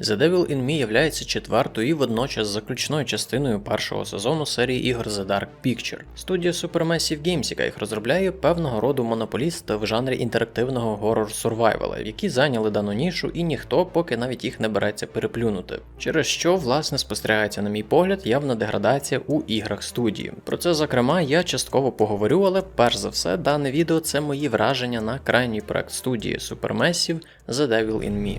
The Devil in Me являється четвертою і водночас заключною частиною першого сезону серії ігор The Dark Picture. Студія Supermassive Games, яка їх розробляє, певного роду монополіст в жанрі інтерактивного горор сурвайвела, які зайняли дану нішу, і ніхто поки навіть їх не береться переплюнути. Через що, власне, спостерігається, на мій погляд, явна деградація у іграх студії. Про це, зокрема, я частково поговорю, але перш за все, дане відео це мої враження на крайній проект студії Supermassive The Devil in Me.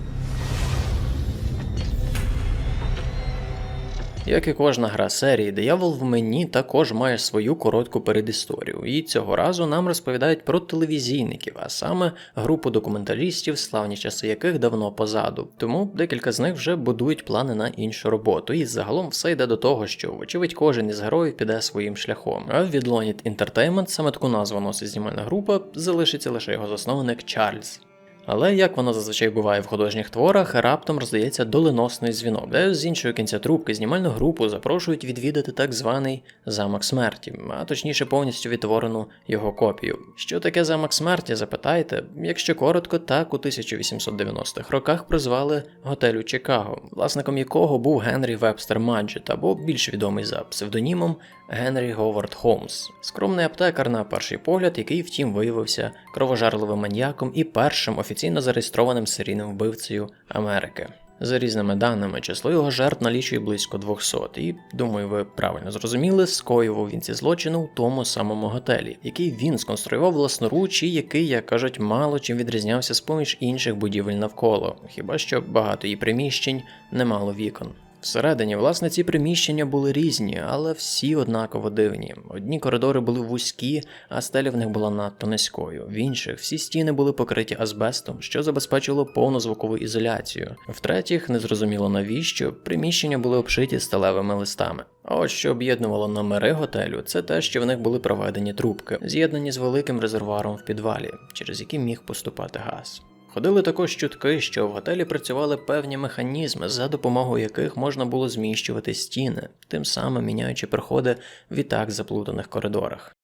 Як і кожна гра серії, диявол в мені також має свою коротку передісторію, і цього разу нам розповідають про телевізійників, а саме групу документалістів, славні часи яких давно позаду. Тому декілька з них вже будують плани на іншу роботу, і загалом все йде до того, що, вочевидь, кожен із героїв піде своїм шляхом. А від Lonit Entertainment, саме таку назву носить знімальна група, залишиться лише його засновник Чарльз. Але як воно зазвичай буває в художніх творах, раптом роздається доленосний дзвінок, де з іншого кінця трубки знімальну групу запрошують відвідати так званий замок смерті, а точніше повністю відтворену його копію. Що таке замок смерті, запитайте, якщо коротко, так у 1890-х роках прозвали готелю Чикаго, власником якого був Генрі Вебстер Маджет, або більш відомий за псевдонімом Генрі Говард Холмс, скромний аптекар на перший погляд, який втім виявився кровожарливим маньяком і першим офіційно зареєстрованим серійним вбивцею Америки. За різними даними, число його жертв налічує близько 200, і думаю, ви правильно зрозуміли, скоював він ці злочини у тому самому готелі, який він сконструював власноруч і який, як кажуть, мало чим відрізнявся з поміж інших будівель навколо, хіба що багато її приміщень не мало вікон. Всередині, власне, ці приміщення були різні, але всі однаково дивні. Одні коридори були вузькі, а стеля в них була надто низькою. В інших всі стіни були покриті азбестом, що забезпечило повну звукову ізоляцію. В-третіх, незрозуміло навіщо, приміщення були обшиті сталевими листами. А от що об'єднувало номери готелю, це те, що в них були проведені трубки, з'єднані з великим резервуаром в підвалі, через який міг поступати газ. Ходили також чутки, що в готелі працювали певні механізми, за допомогою яких можна було зміщувати стіни, тим самим міняючи проходи в і так заплутаних коридорах.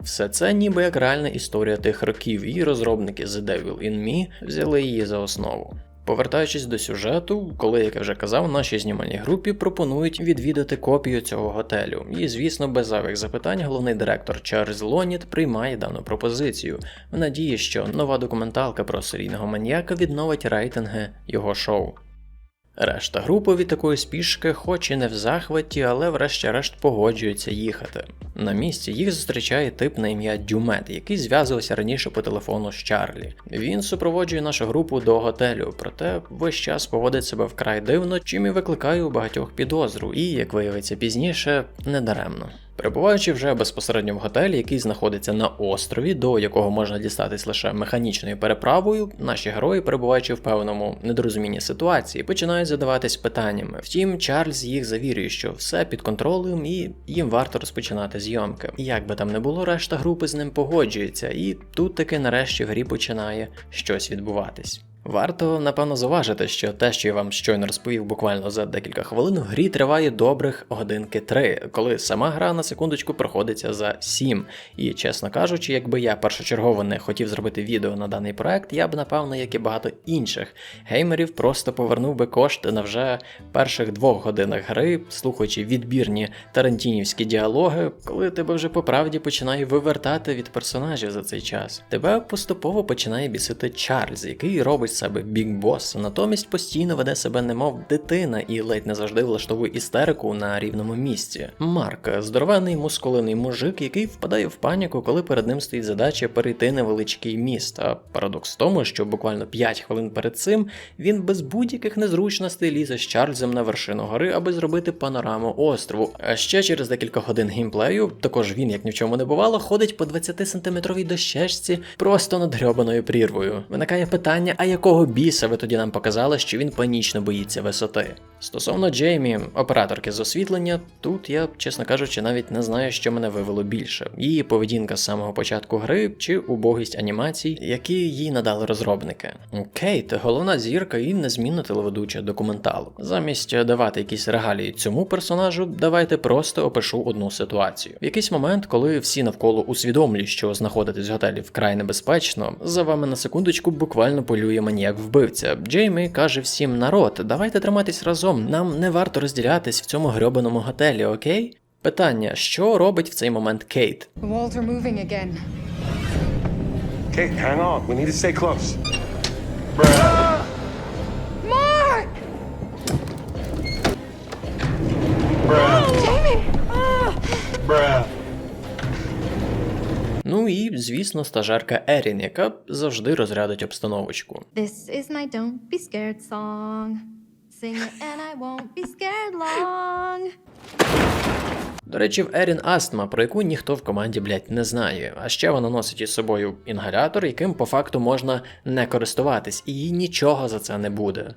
Все це ніби як реальна історія тих років, і розробники The Devil in Me взяли її за основу. Повертаючись до сюжету, коли, як я вже казав, нашій знімальній групі пропонують відвідати копію цього готелю. І, звісно, без зайвих запитань головний директор Чарльз Лоніт приймає дану пропозицію в надії, що нова документалка про серійного маньяка відновить рейтинги його шоу. Решта групи від такої спішки, хоч і не в захваті, але врешті-решт погоджується їхати. На місці їх зустрічає тип на ім'я Дюмет, який зв'язувався раніше по телефону з Чарлі. Він супроводжує нашу групу до готелю, проте весь час поводить себе вкрай дивно, чим і викликає у багатьох підозру, і, як виявиться пізніше, недаремно. Перебуваючи вже безпосередньо в готелі, який знаходиться на острові, до якого можна дістатись лише механічною переправою, наші герої, перебуваючи в певному недорозумінні ситуації, починають задаватись питаннями. Втім, Чарльз їх завірює, що все під контролем і їм варто розпочинати зйомки. Як би там не було, решта групи з ним погоджується, і тут таки нарешті в грі починає щось відбуватись. Варто напевно зауважити, що те, що я вам щойно розповів буквально за декілька хвилин, в грі триває добрих годинки три, коли сама гра на секундочку проходиться за сім. І чесно кажучи, якби я першочергово не хотів зробити відео на даний проект, я б напевно, як і багато інших геймерів, просто повернув би кошти на вже перших двох годинах гри, слухаючи відбірні тарантінівські діалоги, коли тебе вже по правді починає вивертати від персонажів за цей час. Тебе поступово починає бісити Чарльз, який робить з себе бік бос, натомість постійно веде себе немов дитина і ледь не завжди влаштовує істерику на рівному місці. Марк здоровений мускулиний мужик, який впадає в паніку, коли перед ним стоїть задача перейти невеличкий міст. А парадокс в тому, що буквально 5 хвилин перед цим він без будь-яких незручностей лізе з Чарльзом на вершину гори, аби зробити панораму острову. А ще через декілька годин геймплею, також він, як ні в чому не бувало, ходить по 20-сантиметровій дощечці просто над грьобаною прірвою. Виникає питання, а якого біса ви тоді нам показали, що він панічно боїться висоти? Стосовно Джеймі, операторки з освітлення, тут я, чесно кажучи, навіть не знаю, що мене вивело більше: її поведінка з самого початку гри чи убогість анімацій, які їй надали розробники. Кейт, головна зірка і незмінна телеведуча документалу. Замість давати якісь регалії цьому персонажу, давайте просто опишу одну ситуацію. В якийсь момент, коли всі навколо усвідомлюють, що знаходитись в готелі вкрай небезпечно, за вами на секундочку буквально полює маніяк вбивця. Джеймі каже всім народ, давайте триматись разом, нам не варто розділятись в цьому грьобаному готелі, окей? Питання: що робить в цей момент Кейт? Кейт, hang on. We need to stay close. Ну і, звісно, стажерка Ерін, яка завжди розрядить обстановочку. This is my don't be scared song. Sing it and I won't be scared long. До речі, в Ерін астма, про яку ніхто в команді, блять, не знає. А ще вона носить із собою інгалятор, яким по факту можна не користуватись, і їй нічого за це не буде.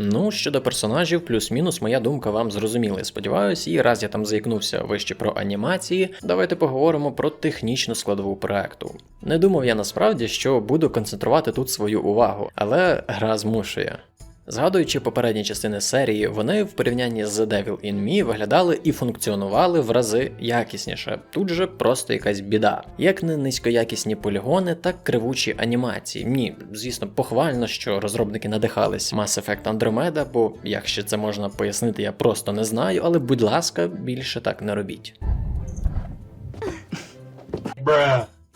Ну, щодо персонажів, плюс-мінус, моя думка вам зрозуміла. Сподіваюсь, і раз я там заікнувся вище про анімації, давайте поговоримо про технічну складову проекту. Не думав я насправді, що буду концентрувати тут свою увагу, але гра змушує. Згадуючи попередні частини серії, вони в порівнянні з The Devil in Me виглядали і функціонували в рази якісніше. Тут же просто якась біда. Як не низькоякісні полігони, так кривучі анімації. Ні, звісно, похвально, що розробники надихались Mass Effect Andromeda, бо як ще це можна пояснити, я просто не знаю, але будь ласка, більше так не робіть.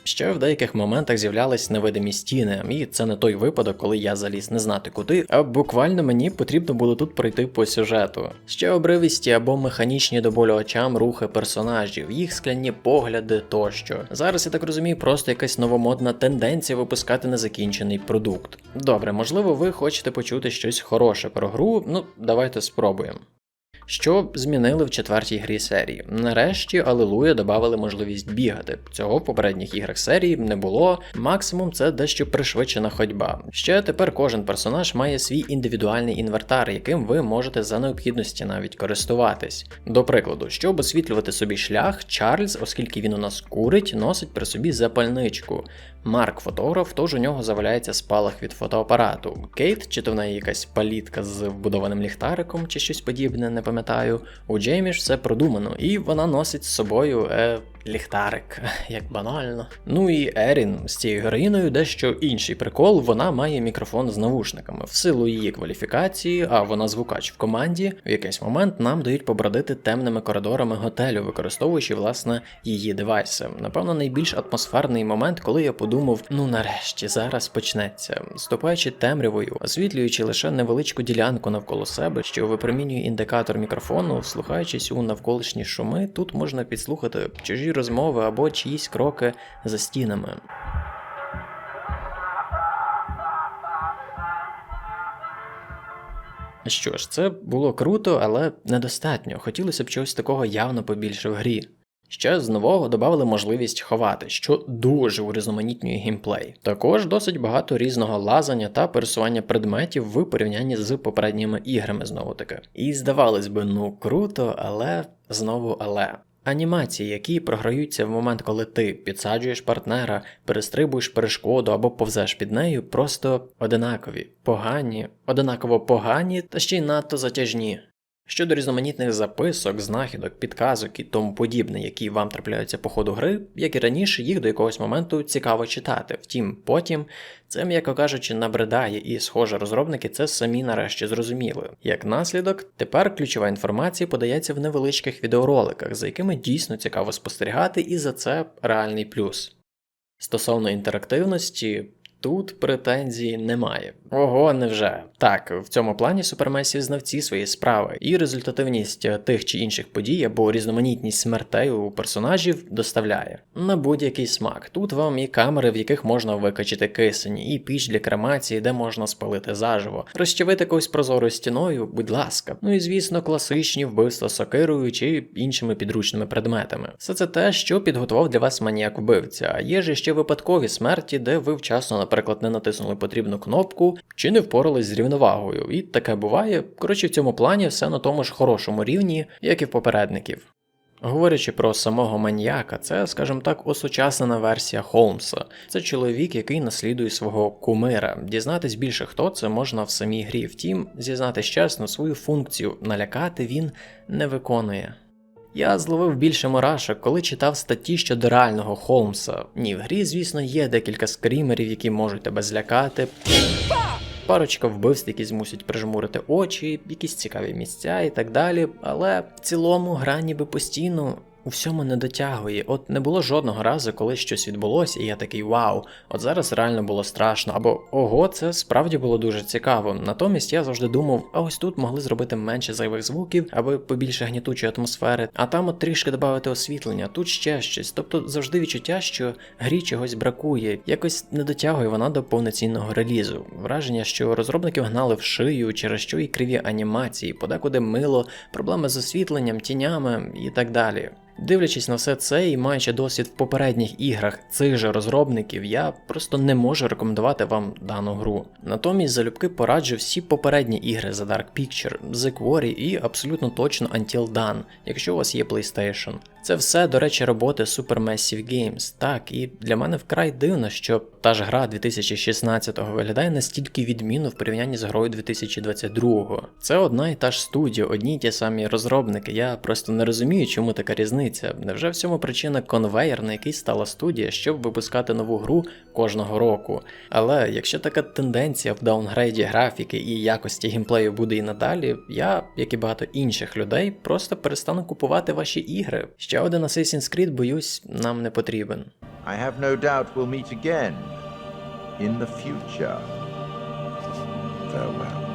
Ще в деяких моментах з'являлись невидимі стіни, і це не той випадок, коли я заліз не знати куди, а буквально мені потрібно було тут пройти по сюжету. Ще обривісті або механічні до болю очам рухи персонажів, їх скляні погляди тощо. Зараз я так розумію, просто якась новомодна тенденція випускати незакінчений продукт. Добре, можливо, ви хочете почути щось хороше про гру, ну давайте спробуємо. Що змінили в четвертій грі серії? Нарешті Алелуя додали можливість бігати. Цього в попередніх іграх серії не було. Максимум це дещо пришвидшена ходьба. Ще тепер кожен персонаж має свій індивідуальний інвертар, яким ви можете за необхідності навіть користуватись. До прикладу, щоб освітлювати собі шлях, Чарльз, оскільки він у нас курить, носить при собі запальничку. Марк фотограф, тож у нього заваляється спалах від фотоапарату. Кейт, чи то в неї якась палітка з вбудованим ліхтариком, чи щось подібне, не пам'ятаю. У Джеймі ж все продумано, і вона носить з собою е, ліхтарик, як банально. Ну і Ерін з цією героїною дещо інший прикол. Вона має мікрофон з навушниками. В силу її кваліфікації, а вона звукач в команді, в якийсь момент нам дають побродити темними коридорами готелю, використовуючи власне її девайси. Напевно, найбільш атмосферний момент, коли я подумав: ну нарешті зараз почнеться, ступаючи темрявою, освітлюючи лише невеличку ділянку навколо себе, що випромінює індикатор мікрофону, вслухаючись у навколишні шуми, тут можна підслухати чужі розмови або чиїсь кроки за стінами. Що ж, це було круто, але недостатньо. Хотілося б чогось такого явно побільше в грі. Ще з нового додали можливість ховати, що дуже урізноманітнює геймплей. Також досить багато різного лазання та пересування предметів в порівнянні з попередніми іграми знову таки. І здавалось би, ну круто, але знову але. Анімації, які програються в момент, коли ти підсаджуєш партнера, перестрибуєш перешкоду або повзеш під нею, просто одинакові, погані, одинаково погані та ще й надто затяжні. Щодо різноманітних записок, знахідок, підказок і тому подібне, які вам трапляються по ходу гри, як і раніше, їх до якогось моменту цікаво читати. Втім, потім це, м'яко кажучи, набридає, і, схоже, розробники це самі нарешті зрозуміли. Як наслідок, тепер ключова інформація подається в невеличких відеороликах, за якими дійсно цікаво спостерігати, і за це реальний плюс. Стосовно інтерактивності, Тут претензій немає. Ого, невже. Так, в цьому плані супермесі знавці свої справи, і результативність тих чи інших подій або різноманітність смертей у персонажів доставляє на будь-який смак. Тут вам і камери, в яких можна викачити кисень, і піч для кремації, де можна спалити заживо, розчавити когось прозорою стіною, будь ласка. Ну і звісно, класичні вбивства сокирою чи іншими підручними предметами. Все це те, що підготував для вас маніяк вбивця. Є ж ще випадкові смерті, де ви вчасно наприклад, не натиснули потрібну кнопку, чи не впорались з рівновагою. І таке буває. Коротше, в цьому плані все на тому ж хорошому рівні, як і в попередників. Говорячи про самого маньяка, це, скажімо так, осучаснена версія Холмса. Це чоловік, який наслідує свого кумира. Дізнатись більше, хто це можна в самій грі. Втім, зізнатись чесно, свою функцію налякати він не виконує. Я зловив більше мурашок, коли читав статті щодо реального Холмса. Ні, в грі, звісно, є декілька скрімерів, які можуть тебе злякати. Парочка вбивств, які змусять прижмурити очі, якісь цікаві місця і так далі. Але в цілому гра ніби постійно у всьому не дотягує. От не було жодного разу, коли щось відбулося, і я такий вау, от зараз реально було страшно, або ого, це справді було дуже цікаво. Натомість я завжди думав, а ось тут могли зробити менше зайвих звуків, аби побільше гнітучої атмосфери, а там от трішки додати освітлення, тут ще щось. Тобто завжди відчуття, що грі чогось бракує, якось не дотягує вона до повноцінного релізу. Враження, що розробників гнали в шию, через що і криві анімації, подекуди мило, проблеми з освітленням, тінями і так далі. Дивлячись на все це і маючи досвід в попередніх іграх цих же розробників, я просто не можу рекомендувати вам дану гру. Натомість залюбки пораджу всі попередні ігри The Dark Picture, The Quarry і абсолютно точно Until Dawn, якщо у вас є PlayStation. Це все, до речі, роботи Supermassive Games. Так, і для мене вкрай дивно, що та ж гра 2016-го виглядає настільки відмінно в порівнянні з грою 2022-го. Це одна і та ж студія, одні й ті самі розробники. Я просто не розумію, чому така різниця. Невже в цьому причина конвейер, на який стала студія, щоб випускати нову гру кожного року? Але якщо така тенденція в даунгрейді графіки і якості геймплею буде і надалі, я, як і багато інших людей, просто перестану купувати ваші ігри. Ще один Assassin's Creed, боюсь, нам не потрібен. I have no doubt we'll meet again in the future. Farewell.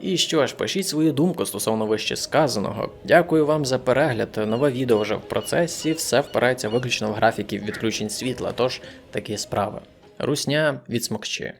І що ж, пишіть свою думку стосовно вище сказаного. Дякую вам за перегляд. Нове відео вже в процесі, все впирається виключно в графіки відключень світла, тож такі справи. Русня відсмокчи.